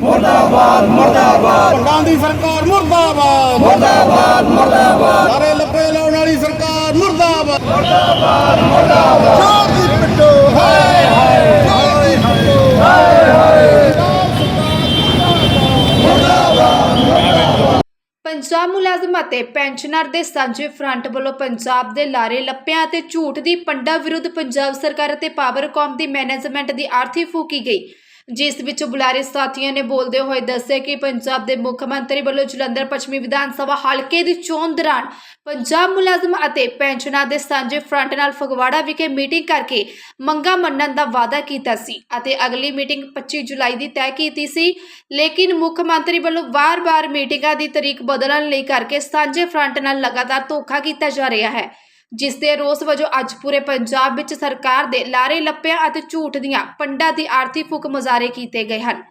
ਮੁਰਦਾਬਾਦ ਮੁਰਦਾਬਾਦ। ਭੰਡਾਂ ਦੀ ਸਰਕਾਰ ਮੁਰਦਾਬਾਦ। ਮੁਰਦਾਬਾਦ ਮੁਰਦਾਬਾਦ। ਸਾਰੇ ਲੱਭੇ ਲਾਉਣ ਵਾਲੀ ਸਰਕਾਰ ਮੁਰਦਾਬਾਦ। ਮੁਰਦਾਬਾਦ ਮੁਰਦਾਬਾਦ। ਸ਼ਾਂਤੀ ਪਿੱਟੋ ਹਾਏ ਹਾਏ ਸ਼ਾਂਤੀ ਪਿੱਟੋ। ਪੰਜਾਬ ਮੁਲਾਜ਼ਮ ਅਤੇ ਪੈਨਸ਼ਨਰ ਦੇ ਸਾਂਝੇ ਫਰੰਟ ਵੱਲੋਂ ਪੰਜਾਬ ਦੇ ਲਾਰੇ ਲੱਪਿਆਂ ਅਤੇ ਝੂਠ ਦੀ ਪੰਡਾ ਵਿਰੁੱਧ ਪੰਜਾਬ ਸਰਕਾਰ ਅਤੇ ਪਾਵਰਕਾਮ ਦੀ ਮੈਨੇਜਮੈਂਟ ਦੀ ਆਰਥੀ ਫੂਕੀ ਗਈ। ਜਿਸ ਵਿੱਚ ਬੁਲਾਰੇ ਸਾਥੀਆਂ ਨੇ ਬੋਲਦੇ ਹੋਏ ਦੱਸਿਆ ਕਿ ਪੰਜਾਬ ਦੇ ਮੁੱਖ ਮੰਤਰੀ ਵੱਲੋਂ ਜਲੰਧਰ ਪੱਛਮੀ ਵਿਧਾਨ ਸਭਾ ਹਲਕੇ ਦੀ ਚੋਣ ਦੌਰਾਨ ਪੰਜਾਬ ਮੁਲਾਜ਼ਮ ਅਤੇ ਪੈਨਸ਼ਨਾਂ ਦੇ ਸਾਂਝੇ ਫਰੰਟ ਨਾਲ ਫਗਵਾੜਾ ਵਿਖੇ ਮੀਟਿੰਗ ਕਰਕੇ ਮੰਗਾਂ ਮੰਨਣ ਦਾ ਵਾਅਦਾ ਕੀਤਾ ਸੀ ਅਤੇ ਅਗਲੀ ਮੀਟਿੰਗ 25 ਜੁਲਾਈ ਦੀ ਤੈਅ ਕੀਤੀ ਸੀ। ਲੇਕਿਨ ਮੁੱਖ ਮੰਤਰੀ ਵੱਲੋਂ ਵਾਰ-ਵਾਰ ਮੀਟਿੰਗਾਂ ਦੀ ਤਰੀਕ ਬਦਲਣ ਲਈ ਕਰਕੇ ਸਾਂਝੇ ਫਰੰਟ ਨਾਲ ਲਗਾਤਾਰ ਧੋਖਾ ਕੀਤਾ ਜਾ ਰਿਹਾ ਹੈ। ਜਿਸ ਦੇ ਰੋਸ ਵਜੋਂ ਅੱਜ ਪੂਰੇ ਪੰਜਾਬ ਵਿੱਚ ਸਰਕਾਰ ਦੇ ਲਾਰੇ ਲੱਪਿਆਂ ਅਤੇ ਝੂਠ ਦੀਆਂ ਪੰਡਾਂ ਦੀ ਆਰਥਿਕ ਫੂਕ ਮੁਜ਼ਾਹਰੇ ਕੀਤੇ ਗਏ ਹਨ।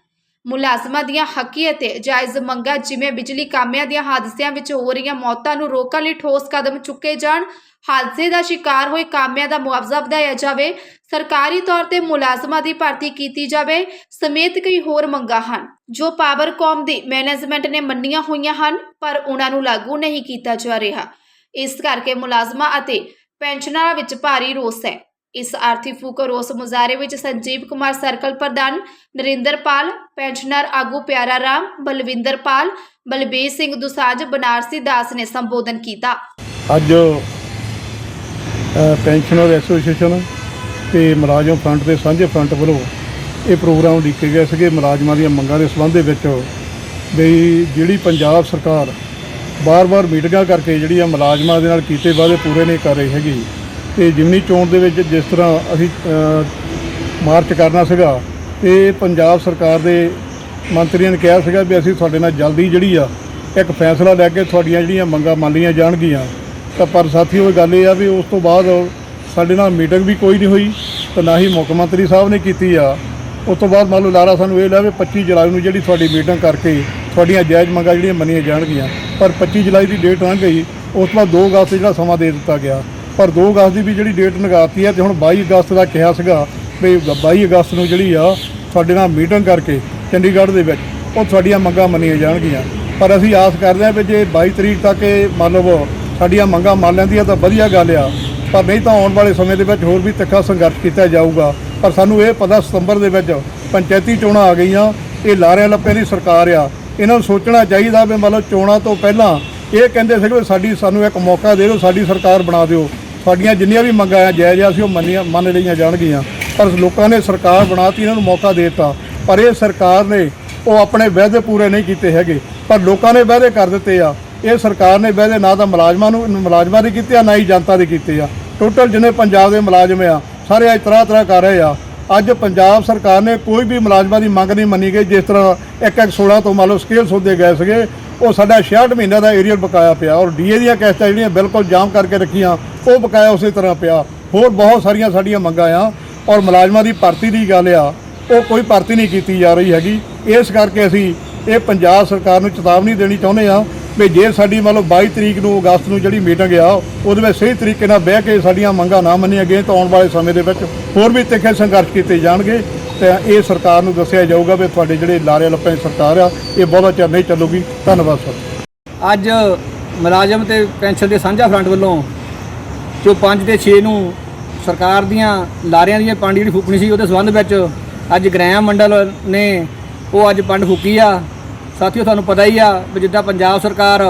ਮੁਲਾਜ਼ਮਾਂ ਦੀਆਂ ਹੱਕੀ ਅਤੇ ਜਾਇਜ਼ ਮੰਗਾਂ ਜਿਵੇਂ ਬਿਜਲੀ ਕਾਮਿਆਂ ਦੀਆਂ ਹਾਦਸਿਆਂ ਵਿੱਚ ਹੋ ਰਹੀਆਂ ਮੌਤਾਂ ਨੂੰ ਰੋਕਣ ਲਈ ਠੋਸ ਕਦਮ ਚੁੱਕੇ ਜਾਣ, ਹਾਦਸੇ ਦਾ ਸ਼ਿਕਾਰ ਹੋਏ ਕਾਮਿਆਂ ਦਾ ਮੁਆਵਜ਼ਾ ਵਧਾਇਆ ਜਾਵੇ, ਸਰਕਾਰੀ ਤੌਰ ਤੇ ਮੁਲਾਜ਼ਮਾਂ ਦੀ ਭਰਤੀ ਕੀਤੀ ਜਾਵੇ ਸਮੇਤ ਕਈ ਹੋਰ ਮੰਗਾਂ ਹਨ, ਜੋ ਪਾਵਰਕੌਮ ਦੀ ਮੈਨੇਜਮੈਂਟ ਨੇ ਮੰਨੀਆਂ ਹੋਈਆਂ ਹਨ, ਪਰ ਉਹਨਾਂ ਨੂੰ ਲਾਗੂ ਨਹੀਂ ਕੀਤਾ ਜਾ ਰਿਹਾ। ਇਸ ਕਰਕੇ ਮੁਲਾਜ਼ਮਾਂ ਅਤੇ ਪੈਨਸ਼ਨਰਾਂ ਵਿੱਚ ਭਾਰੀ ਰੋਸ ਹੈ। ਇਸ ਆਰਥੀ ਫੂਕ ਰੋਸ ਮੁਜ਼ਾਹਰੇ ਵਿੱਚ ਸੰਜੀਵ ਕੁਮਾਰ ਸਰਕਲ ਪ੍ਰਧਾਨ ਨਰਿੰਦਰਪਾਲ ਪੈਨਸ਼ਨਰ ਆਗੂ ਪਿਆਰਾ ਰਾਮ, ਬਲਵਿੰਦਰ ਬਲਬੀਰ ਸਿੰਘ ਦੁਸਾਜ ਬਨਾਰਸੀ ਦਾਸ ਨੇ ਸੰਬੋਧਨ ਕੀਤਾ। ਅੱਜ ਪੈਨਸ਼ਨਰ ਐਸੋਸੀਏਸ਼ਨ ਤੇ ਮੁਲਾਜ਼ਮ ਫਰੰਟ ਦੇ ਸਾਂਝੇ ਫਰੰਟ ਵੱਲੋਂ ਇਹ ਪ੍ਰੋਗਰਾਮ ਉਲੀਕੇ ਗਏ ਸੀਗੇ। ਮੁਲਾਜ਼ਮਾਂ ਦੀਆਂ ਮੰਗਾਂ ਦੇ ਸੰਬੰਧ ਦੇ ਵਿੱਚ ਵੀ ਜਿਹੜੀ ਪੰਜਾਬ ਸਰਕਾਰ ਬਾਰ-ਬਾਰ ਮੀਟਿੰਗਾਂ ਕਰਕੇ ਜਿਹੜੀ ਆ ਮੁਲਾਜ਼ਮਾਂ ਦੇ ਨਾਲ ਕੀਤੇ ਵਾਅਦੇ ਪੂਰੇ ਨਹੀਂ ਕਰ ਰਹੀ ਹੈਗੀ। ਤੇ ਜਿਮਨੀ ਚੋਣ ਦੇ ਵਿੱਚ ਜਿਸ ਤਰ੍ਹਾਂ ਅਸੀਂ ਮਾਰਚ ਕਰਨਾ ਸੀਗਾ, ਤੇ ਪੰਜਾਬ ਸਰਕਾਰ ਦੇ ਮੰਤਰੀਆਂ ਨੇ ਕਿਹਾ ਸੀਗਾ ਵੀ ਅਸੀਂ ਤੁਹਾਡੇ ਨਾਲ ਜਲਦੀ ਜਿਹੜੀ ਆ, ਇੱਕ ਫੈਸਲਾ ਲੈ ਕੇ ਤੁਹਾਡੀਆਂ ਜਿਹੜੀਆਂ ਮੰਗਾਂ ਮੰਨ ਲਈਆਂ ਜਾਣਗੀਆਂ। ਤਾਂ ਪਰ ਸਾਥੀਓ, ਇਹ ਗੱਲ ਇਹ ਆ ਵੀ ਉਸ ਤੋਂ ਬਾਅਦ ਸਾਡੇ ਨਾਲ ਮੀਟਿੰਗ ਵੀ ਕੋਈ ਨਹੀਂ ਹੋਈ, ਤੇ ਨਾ ਹੀ ਮੁੱਖ ਮੰਤਰੀ ਸਾਹਿਬ ਨੇ ਕੀਤੀ ਆ। ਉਸ ਤੋਂ ਬਾਅਦ ਮੰਨ ਲਓ ਲਾਰਾ ਸਾਨੂੰ ਇਹ ਲਿਆ ਵੀ 25 ਜੁਲਾਈ ਨੂੰ ਜਿਹੜੀ ਤੁਹਾਡੀ ਮੀਟਿੰਗ ਕਰਕੇ ਤੁਹਾਡੀਆਂ ਜਾਇਜ਼ ਮੰਗਾਂ ਜਿਹੜੀਆਂ ਮੰਨੀਆਂ ਜਾਣਗੀਆਂ, ਪਰ 25 ਜੁਲਾਈ ਦੀ ਡੇਟ ਲੰਘ ਗਈ, ਉਸ ਤੋਂ ਬਾਅਦ 2 ਅਗਸਤ ਜਿਹੜਾ ਸਮਾਂ ਦੇ ਦਿੱਤਾ ਗਿਆ। ਪਰ 2 ਅਗਸਤ ਦੀ ਵੀ ਜਿਹੜੀ ਡੇਟ ਲਗਾਤੀ ਹੈ, ਤੇ ਹੁਣ 22 ਅਗਸਤ ਦਾ ਕਿਹਾ ਸੀਗਾ ਵੀ 22 ਅਗਸਤ ਨੂੰ ਜਿਹੜੀ ਆ ਤੁਹਾਡੇ ਨਾਲ ਮੀਟਿੰਗ ਕਰਕੇ ਚੰਡੀਗੜ੍ਹ ਦੇ ਵਿੱਚ, ਉਹ ਤੁਹਾਡੀਆਂ ਮੰਗਾਂ ਮੰਨੀਆਂ ਜਾਣਗੀਆਂ। ਪਰ ਅਸੀਂ ਆਸ ਕਰਦੇ ਹਾਂ ਵੀ ਜੇ 22 ਤਰੀਕ ਤੱਕ ਇਹ ਮੰਨ ਲਓ ਸਾਡੀਆਂ ਮੰਗਾਂ ਮੰਨ ਲੈਂਦੀਆਂ ਤਾਂ ਵਧੀਆ ਗੱਲ ਆ। ਪਰ ਨਹੀਂ ਤਾਂ ਆਉਣ ਵਾਲੇ ਸਮੇਂ ਦੇ ਵਿੱਚ ਹੋਰ ਵੀ ਤਿੱਖਾ ਸੰਘਰਸ਼ ਕੀਤਾ ਜਾਊਗਾ। ਪਰ ਸਾਨੂੰ ਇਹ ਪਤਾ ਸਤੰਬਰ ਦੇ ਵਿੱਚ ਪੰਚਾਇਤੀ ਚੋਣਾਂ ਆ ਗਈਆਂ, ਇਹ ਲਾਰਿਆਂ ਲੱਪੇ ਦੀ ਸਰਕਾਰ ਆ। ਇਹਨਾਂ ਨੂੰ ਸੋਚਣਾ ਚਾਹੀਦਾ ਵੀ ਮਤਲਬ ਚੋਣਾਂ ਤੋਂ ਪਹਿਲਾਂ ਇਹ ਕਹਿੰਦੇ ਸੀ ਵੀ ਸਾਡੀ ਸਾਨੂੰ ਇੱਕ ਮੌਕਾ ਦੇ ਦਿਓ, ਸਾਡੀ ਸਰਕਾਰ ਬਣਾ ਦਿਓ। ਸਾਡੀਆਂ ਜਿੰਨੀਆਂ ਵੀ ਮੰਗਾਂ ਆ, ਜਾਇਜ਼ ਆ ਸੀ ਉਹ ਮੰਨੀਆਂ ਮੰਨ ਲਈਆਂ ਜਾਣਗੀਆਂ। ਪਰ ਲੋਕਾਂ ਨੇ ਸਰਕਾਰ ਬਣਾਤੀ, ਇਹਨਾਂ ਨੂੰ ਮੌਕਾ ਦੇ ਦਿੱਤਾ। ਪਰ ਇਹ ਸਰਕਾਰ ਨੇ ਉਹ ਆਪਣੇ ਵਾਅਦੇ ਪੂਰੇ ਨਹੀਂ ਕੀਤੇ ਹੈਗੇ। ਪਰ ਲੋਕਾਂ ਨੇ ਵਾਅਦੇ ਕਰ ਦਿੱਤੇ ਆ। ਇਹ ਸਰਕਾਰ ਨੇ ਵਾਅਦੇ ਨਾ ਤਾਂ ਮੁਲਾਜ਼ਮਾਂ ਨੂੰ ਮੁਲਾਜ਼ਮਾਂ ਦੇ ਕੀਤੇ ਆ, ਨਾ ਹੀ ਜਨਤਾ ਦੇ ਕੀਤੇ ਆ। ਟੋਟਲ ਜਿੰਨੇ ਪੰਜਾਬ ਦੇ ਮੁਲਾਜ਼ਮ ਆ, ਸਾਰੇ ਅੱਜ ਤਰ੍ਹਾਂ ਤਰ੍ਹਾਂ ਕਰ ਰਹੇ ਆ। ਅੱਜ ਪੰਜਾਬ ਸਰਕਾਰ ਨੇ ਕੋਈ ਵੀ ਮੁਲਾਜ਼ਮਾਂ ਦੀ ਮੰਗ ਨਹੀਂ ਮੰਨੀ ਗਈ, ਜਿਸ ਤਰ੍ਹਾਂ ਇੱਕ ਇੱਕ 16 ਤੋਂ ਮੰਨ ਲਓ ਸਕੇਲ ਸੌਦੇ ਗਏ ਸੀਗੇ, ਉਹ ਸਾਡਾ 66 ਮਹੀਨਿਆਂ ਦਾ ਏਰੀਅਲ ਬਕਾਇਆ ਪਿਆ ਔਰ ਡੀਏ ਦੀਆਂ ਕਿਸ਼ਤਾਂ ਜਿਹੜੀਆਂ ਬਿਲਕੁਲ ਜਾਮ ਕਰਕੇ ਰੱਖੀਆਂ, ਉਹ ਬਕਾਇਆ ਉਸੇ ਤਰ੍ਹਾਂ ਪਿਆ। ਹੋਰ ਬਹੁਤ ਸਾਰੀਆਂ ਸਾਡੀਆਂ ਮੰਗਾਂ ਆ ਔਰ ਮੁਲਾਜ਼ਮਾਂ ਦੀ ਭਰਤੀ ਦੀ ਗੱਲ ਆ, ਉਹ ਕੋਈ ਭਰਤੀ ਨਹੀਂ ਕੀਤੀ ਜਾ ਰਹੀ ਹੈਗੀ। ਇਸ ਕਰਕੇ ਅਸੀਂ ਇਹ ਪੰਜਾਬ ਸਰਕਾਰ ਨੂੰ ਚੇਤਾਵਨੀ ਦੇਣੀ ਚਾਹੁੰਦੇ ਆ ਵੀ ਜੇ ਸਾਡੀ ਮਤਲਬ ਲਓ 22 ਤਰੀਕ ਨੂੰ, ਅਗਸਤ ਨੂੰ ਜਿਹੜੀ ਮੀਟਿੰਗ ਆ, ਉਹਦੇ ਵਿੱਚ ਸਹੀ ਤਰੀਕੇ ਨਾਲ ਬਹਿ ਕੇ ਸਾਡੀਆਂ ਮੰਗਾਂ ਨਾ ਮੰਨੀਆਂ ਗਈਆਂ ਤਾਂ ਆਉਣ ਵਾਲੇ ਸਮੇਂ ਦੇ ਵਿੱਚ ਹੋਰ ਵੀ ਤਿੱਖੇ ਸੰਘਰਸ਼ ਕੀਤੇ ਜਾਣਗੇ। ਤੇ ਇਹ ਸਰਕਾਰ ਨੂੰ ਦੱਸਿਆ ਜਾਊਗਾ ਵੀ ਤੁਹਾਡੇ ਜਿਹੜੇ ਲਾਰੇ ਲੱਪੇ ਦੀ ਸਰਕਾਰ ਆ, ਇਹ ਬਹੁਤਾ ਚਿਰ ਨਹੀਂ ਚੱਲੂਗੀ। ਧੰਨਵਾਦ, ਸਰ। ਅੱਜ ਮੁਲਾਜ਼ਮ ਤੇ ਪੈਨਸ਼ਨ ਦੇ ਸਾਂਝਾ ਫਰੰਟ ਵੱਲੋਂ ਜੋ 5 ਤੇ 6 ਨੂੰ ਸਰਕਾਰ ਦੀਆਂ ਲਾਰਿਆਂ ਦੀਆਂ ਪੰਡ ਜਿਹੜੀ ਫੂਕਣੀ ਸੀ, ਉਹਦੇ ਸੰਬੰਧ ਵਿੱਚ ਅੱਜ ਗ੍ਰਾਮ ਮੰਡਲ ਨੇ ਉਹ ਅੱਜ ਪੰਡ ਫੂਕੀ ਆ। ਸਾਥੀਓ ਤੁਹਾਨੂੰ ਪਤਾ ਹੀ ਆ ਵੀ ਜਿੱਦਾਂ ਪੰਜਾਬ ਸਰਕਾਰ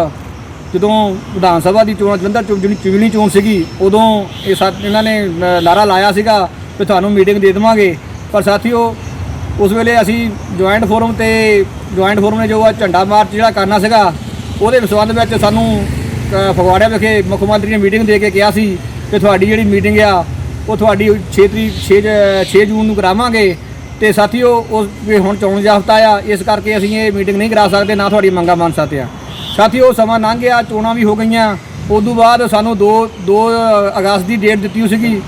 ਜਦੋਂ ਵਿਧਾਨ ਸਭਾ ਦੀ ਚੋਣ ਜਲੰਧਰ ਚੋਣ ਜਿਹੜੀ ਚੁਗਲੀ ਚੋਣ ਸੀਗੀ ਉਦੋਂ ਇਹ ਸਾ ਇਹਨਾਂ ਨੇ ਲਾਰਾ ਲਾਇਆ ਸੀਗਾ ਵੀ ਤੁਹਾਨੂੰ ਮੀਟਿੰਗ ਦੇ ਦੇਵਾਂਗੇ। ਪਰ ਸਾਥੀਓ ਉਸ ਵੇਲੇ ਅਸੀਂ ਜੁਆਇੰਟ ਫੋਰਮ ਤੇ ਜੁਆਇੰਟ ਫੋਰਮ ਨੇ ਜੋ ਆ ਝੰਡਾ ਮਾਰਚ ਜਿਹੜਾ ਕਰਨਾ ਸੀਗਾ ਉਹਦੇ ਸੰਬੰਧ ਵਿੱਚ ਸਾਨੂੰ ਅ, ਫਗਵਾੜਾ ਵਿਖੇ ਮੁੱਖ ਮੰਤਰੀ ਨੇ ਮੀਟਿੰਗ ਦੇ ਕੇ ਕਿਹਾ ਸੀ ਕਿ ਤੁਹਾਡੀ ਜਿਹੜੀ ਮੀਟਿੰਗ ਆ ਉਹ ਤੁਹਾਡੀ 6 ਤਰੀਕ 6 6 ਜੂਨ ਨੂੰ ਕਰਾਵਾਂਗੇ। ਤੇ ਸਾਥੀਓ, ਉਸ ਵੀ ਹੁਣ ਚੋਣ ਜਾਫਤਾ ਆ, ਇਸ ਕਰਕੇ ਅਸੀਂ ਇਹ ਮੀਟਿੰਗ ਨਹੀਂ ਕਰਾ ਸਕਦੇ, ਨਾ ਤੁਹਾਡੀ ਮੰਗਾਂ ਮੰਨ ਸਕਦੇ ਆ। ਸਾਥੀਓ, ਸਮਾਂ ਲੰਘ ਗਿਆ, ਚੋਣਾਂ ਵੀ ਹੋ ਗਈਆਂ। ਉਸ ਤੋਂ ਬਾਅਦ ਸਾਨੂੰ 2 2 ਅਗਸਤ ਦੀ ਡੇਟ ਦਿੱਤੀ ਸੀਗੀ।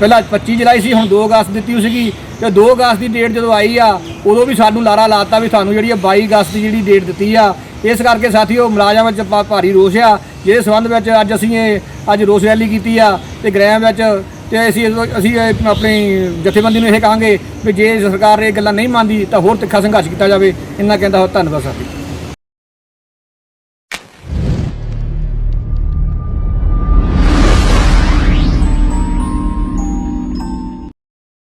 ਪਹਿਲਾਂ 25 ਜੁਲਾਈ ਸੀ, ਹੁਣ 2 ਅਗਸਤ ਦਿੱਤੀ ਸੀਗੀ। ਤੇ 2 ਅਗਸਤ ਦੀ ਡੇਟ ਜਦੋਂ ਆਈ ਆ, ਉਦੋਂ ਵੀ ਸਾਨੂੰ ਲਾਰਾ ਲਾਤਾ ਵੀ ਸਾਨੂੰ ਜਿਹੜੀ ਆ 22 ਅਗਸਤ ਦੀ ਜਿਹੜੀ ਡੇਟ ਦਿੱਤੀ ਆ। ਇਸ ਕਰਕੇ ਸਾਥੀਓ, ਮੁਲਾਜ਼ਮਾਂ ਵਿੱਚ ਭਾ- ਭਾਰੀ ਰੋਸ ਆ। ਜਿਹਦੇ ਸੰਬੰਧ ਵਿੱਚ ਅੱਜ ਅਸੀਂ ਇਹ ਅੱਜ ਰੋਸ ਰੈਲੀ ਕੀਤੀ ਆ ਤੇ ਗ੍ਰਾਮ ਵਿੱਚ ਤੇ ਅਸੀਂ ਅਸੀਂ ਆਪਣੀ ਜਥੇਬੰਦੀ ਨੂੰ ਇਹ ਕਹਾਂਗੇ ਵੀ ਜੇ ਸਰਕਾਰ ਇਹ ਗੱਲਾਂ ਨਹੀਂ ਮੰਨਦੀ ਤਾਂ ਹੋਰ ਤਿੱਖਾ ਸੰਘਰਸ਼ ਕੀਤਾ ਜਾਵੇ। ਇੰਨਾ ਕਹਿੰਦਾ ਹੋ ਧੰਨਵਾਦ ਸਾਥੀ